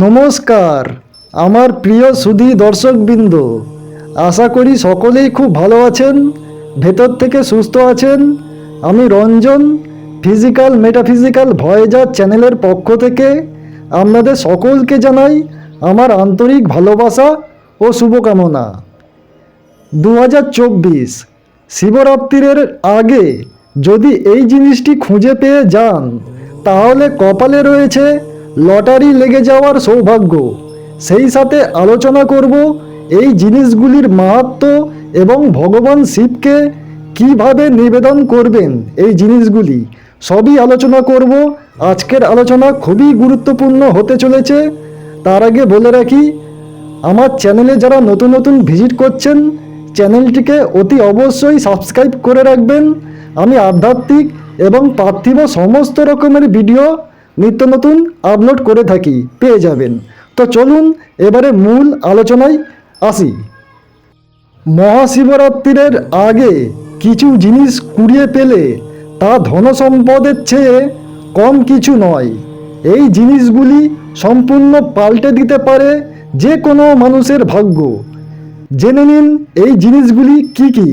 নমস্কার, আমার প্রিয় সুধী দর্শকবৃন্দ, আশা করি সকলেই খুব ভালো আছেন, ভেতর থেকে সুস্থ আছেন। আমি রঞ্জন ফিজিক্যাল মেটাফিজিক্যাল ভয়েজার চ্যানেলের পক্ষ থেকে আপনাদের সকলকে জানাই আমার আন্তরিক ভালোবাসা ও শুভকামনা। দু হাজার চব্বিশ, শিবরাত্রির আগে যদি এই জিনিসটি খুঁজে পেয়ে যান, তাহলে কপালে রয়েছে লটারি লেগে যাওয়ার সৌভাগ্য। সেই সাথে আলোচনা করব এই জিনিসগুলির মাহাত্ম এবং ভগবান শিবকে কীভাবে নিবেদন করবেন এই জিনিসগুলি। সবই আলোচনা করব। আজকের আলোচনা খুবই গুরুত্বপূর্ণ হতে চলেছে। তার আগে বলে রাখি, আমার চ্যানেলে যারা নতুন নতুন ভিজিট করছেন, চ্যানেলটিকে অতি অবশ্যই সাবস্ক্রাইব করে রাখবেন। আমি আধ্যাত্মিক এবং পার্থিব সমস্ত রকমের ভিডিও নিত্য নতুন আপলোড করে থাকি, পেয়ে যাবেন। তো চলুন, এবারে মূল আলোচনায় আসি। মহাশিবরাত্রির আগে কিছু জিনিস কুড়িয়ে পেলে তা ধনসম্পদের চেয়ে কম কিছু নয়। এই জিনিসগুলি সম্পূর্ণ পাল্টে দিতে পারে যে কোনো মানুষের ভাগ্য। জেনে নিন, এই জিনিসগুলি কি কি?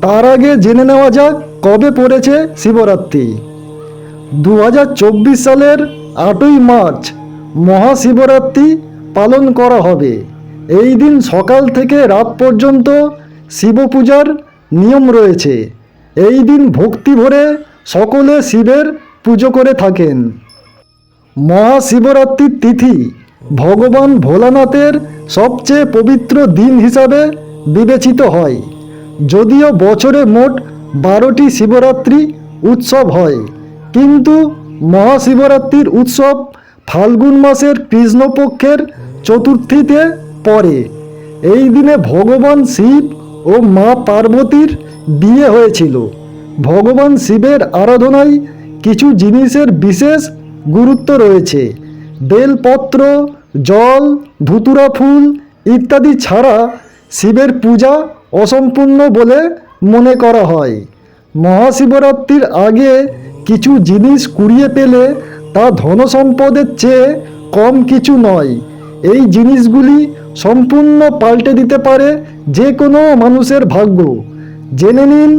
তার আগে জেনে নেওয়া যাক কবে পড়েছে শিবরাত্রি। দু হাজার চব্বিশ সালের আটই মার্চ মহাশিবরাত্রি পালন করা হবে। এই দিন সকাল থেকে রাত পর্যন্ত শিব পূজার নিয়ম রয়েছে। এই দিন ভক্তি ভরে সকলে শিবের পুজো করে থাকেন। মহাশিবরাত্রির তিথি ভগবান ভোলানাথের সবচেয়ে পবিত্র দিন হিসাবে বিবেচিত হয়। যদিও বছরে মোট বারোটি শিবরাত্রি উৎসব হয়। কিন্তু মহাশিবরাত্রির উৎসব ফাল্গুন মাসের কৃষ্ণপক্ষের চতুর্থীতে পড়ে। এই দিনে ভগবান শিব ও মা পার্বতীর বিয়ে হয়েছিল। ভগবান শিবের আরাধনায় কিছু জিনিসের বিশেষ গুরুত্ব রয়েছে। বেলপত্র, জল, ধুতুরা ফুল ইত্যাদি ছাড়া শিবের পূজা অসম্পূর্ণ বলে মনে করা হয়। মহাশিবরাত্রির আগে কিছু জিনিস কুড়িয়ে পেলে তা ধনসম্পদের চেয়ে কম কিছু নয়। এই জিনিসগুলি সম্পূর্ণ পাল্টে দিতে পারে যে কোনো মানুষের ভাগ্য। জেনে নিন,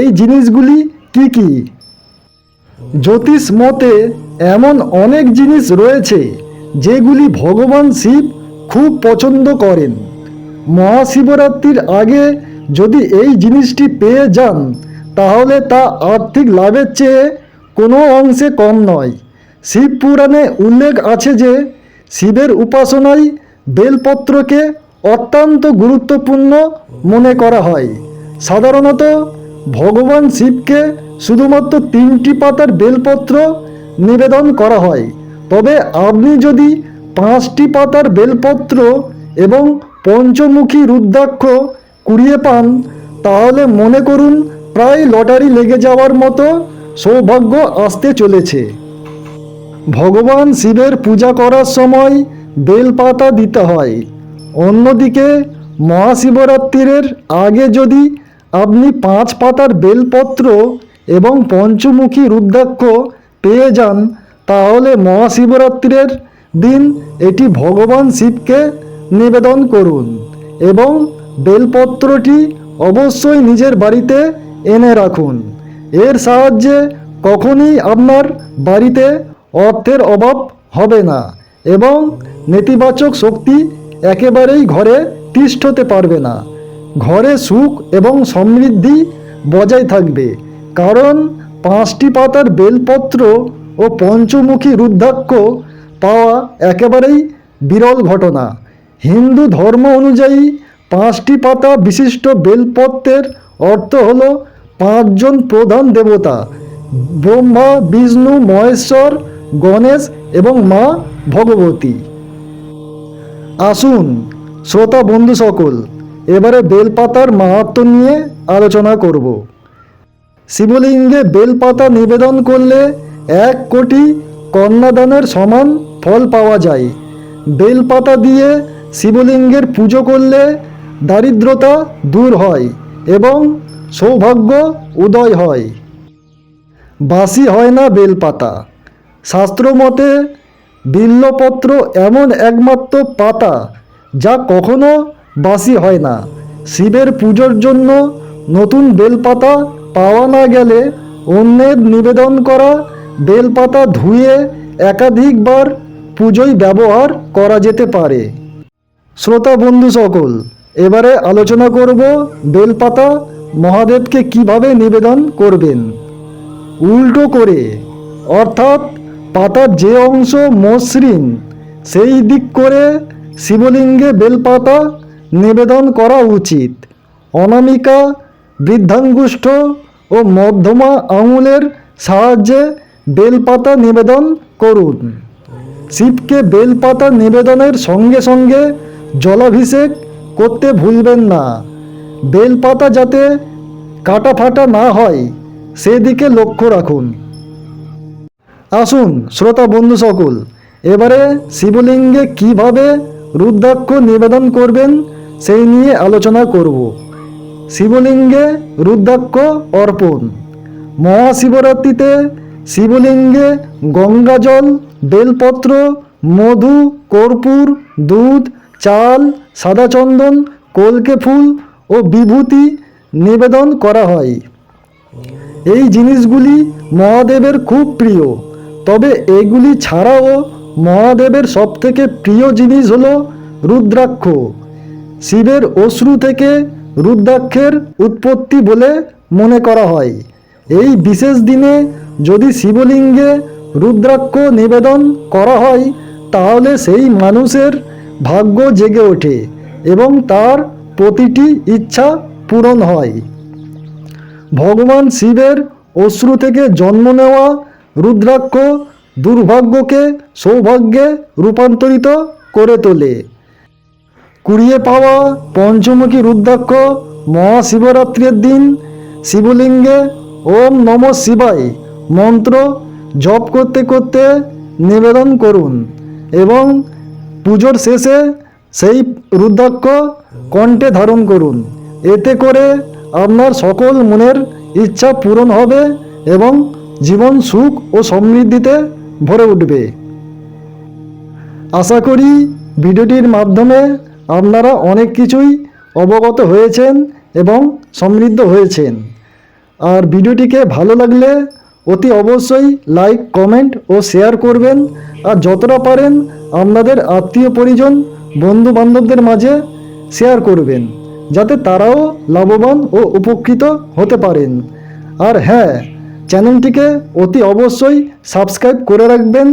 এই জিনিসগুলি কি কি? জ্যোতিষ মতে, এমন অনেক জিনিস রয়েছে যেগুলি ভগবান শিব খুব পছন্দ করেন। মহাশিবরাত্রির আগে যদি এই জিনিসটি পেয়ে যান, তাহলে তা আর্থিক লাভের চেয়ে কোনো অংশে কম নয়। শিব পুরাণে উল্লেখ আছে যে, শিবের উপাসনায় বেলপত্রকে অত্যন্ত গুরুত্বপূর্ণ মনে করা হয়। সাধারণত ভগবান শিবকে শুধুমাত্র তিনটি পাতার বেলপত্র নিবেদন করা হয়। তবে আপনি যদি পাঁচটি পাতার বেলপত্র এবং পঞ্চমুখী রুদ্রাক্ষ কুড়িয়ে পান, তাহলে মনে করুন প্রায় লটারি লেগে যাওয়ার মতো সৌভাগ্য আসতে চলেছে। ভগবান শিবের পূজা করার সময় বেলপাতা দিতে হয়। অন্যদিকে মহাশিবরাত্রির আগে যদি আপনি পাঁচ পাতার বেলপত্র এবং পঞ্চমুখী রুদ্রাক্ষ পেয়ে যান, তাহলে মহাশিবরাত্রির দিন এটি ভগবান শিবকে নিবেদন করুন এবং বেলপত্রটি অবশ্যই নিজের বাড়িতে এনে রাখুন। এর সাহায্যে কখনই আপনার বাড়িতে অর্থের অভাব হবে না এবং নেতিবাচক শক্তি একেবারেই ঘরে তিষ্ঠতে পারবে না। ঘরে সুখ এবং সমৃদ্ধি বজায় থাকবে, কারণ পাঁচটি পাতার বেলপত্র ও পঞ্চমুখী রুদ্রাক্ষ পাওয়া একেবারেই বিরল ঘটনা। হিন্দু ধর্ম অনুযায়ী পাঁচটি পাতা বিশিষ্ট বেলপত্রের অর্থ হল পাঁচজন প্রধান দেবতা, ব্রহ্মা, বিষ্ণু, মহেশ্বর, গণেশ এবং মা ভগবতী। আসুন, শ্রোতা বন্ধু সকল, এবারে বেলপাতার মাহাত্ম নিয়ে আলোচনা করব। শিবলিঙ্গে বেলপাতা নিবেদন করলে এক কোটি কন্যাদানের সমান ফল পাওয়া যায়। বেলপাতা দিয়ে শিবলিঙ্গের পুজো করলে দারিদ্রতা দূর হয় এবং সৌভাগ্য উদয় হয়। বাসি হয় না বেলপাতা। শাস্ত্র মতে বিল্লপত্র এমন একমাত্র পাতা যা কখনো বাসি হয় না। শিবের পুজোর জন্য নতুন বেলপাতা পাওয়া না গেলে অন্যের নিবেদন করা বেলপাতা ধুয়ে একাধিকবার পুজোয় ব্যবহার করা যেতে পারে। শ্রোতা বন্ধু সকল, এবারে আলোচনা করব বেলপাতা মহাদেবকে কীভাবে নিবেদন করবেন? উল্টো করে, অর্থাৎ পাতার যে অংশ মসৃণ, সেই দিক করে শিবলিঙ্গে বেলপাতা নিবেদন করা উচিত। অনামিকা, বৃদ্ধাঙ্গুষ্ঠ ও মধ্যমা আঙুলের সাহায্যে বেলপাতা নিবেদন করুন। শিবকে বেলপাতা নিবেদনের সঙ্গে সঙ্গে জলাভিষেক করতে ভুলবেন না। বেলপাতা যাতে কাটা ফাটা না হয়, সেদিকে লক্ষ্য রাখুন। আসুন, শ্রোতা বন্ধু সকল, এবারে শিবলিঙ্গে কীভাবে রুদ্রাক্ষ নিবেদন করবেন, সেই নিয়ে আলোচনা করব। শিবলিঙ্গে রুদ্রাক্ষ অর্পণ। মহাশিবরাত্রিতে শিবলিঙ্গে গঙ্গাজল বেলপত্র, মধু, কর্পূর, দুধ, চাল, সাদা চন্দন, কলকে ফুল ও বিভূতি নিবেদন করা হয়। এই জিনিসগুলি মহাদেবের খুব প্রিয়। তবে এগুলি ছাড়াও মহাদেবের সবথেকে প্রিয় জিনিস হল রুদ্রাক্ষ। শিবের অশ্রু থেকে রুদ্রাক্ষের উৎপত্তি বলে মনে করা হয়। এই বিশেষ দিনে যদি শিবলিঙ্গে রুদ্রাক্ষ নিবেদন করা হয়, তাহলে সেই মানুষের ভাগ্য জেগে ওঠে এবং তার প্রতিটি ইচ্ছা পূরণ হয়। ভগবান শিবের অশ্রু থেকে জন্ম নেওয়া রুদ্রাক্ষ দুর্ভাগ্যকে সৌভাগ্যে রূপান্তরিত করে তোলে। কুড়িয়ে পাওয়া পঞ্চমুখী রুদ্রাক্ষ মহাশিবরাত্রির দিন শিবলিঙ্গে ওম নম শিবায় মন্ত্র জপ করতে করতে নিবেদন করুন এবং পুজোর শেষে সেই রুদ্রাক্ষ কণ্ঠে ধারণ করুন। এতে করে আপনার সকল মনের ইচ্ছা পূরণ হবে এবং জীবন সুখ ও সমৃদ্ধিতে ভরে উঠবে। আশা করি ভিডিওটির মাধ্যমে আপনারা অনেক কিছুই অবগত হয়েছেন এবং সমৃদ্ধ হয়েছেন। আর ভিডিওটিকে ভালো লাগলে অতি অবশ্যই লাইক, কমেন্ট ও শেয়ার করবেন। আর যতটা পারেন, আপনাদের আত্মীয় পরিজন বন্ধু বান্ধবদের মাঝে শেয়ার করবেন, যাতে তারাও লাভবান ও উপকৃত হতে পারেন। আর হ্যাঁ চ্যানেলটিকে অতি অবশ্যই সাবস্ক্রাইব করে রাখবেন।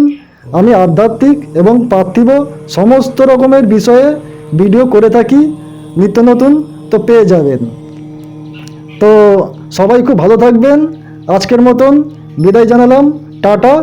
আমি আধ্যাত্মিক এবং পার্থিব সমস্ত রকমের বিষয়ে ভিডিও করে থাকি, নিত্য নতুন তো পেয়ে যাবেন। তো সবাই খুব ভালো থাকবেন। আজকের মতন বিদায় জানালাম। টাটা।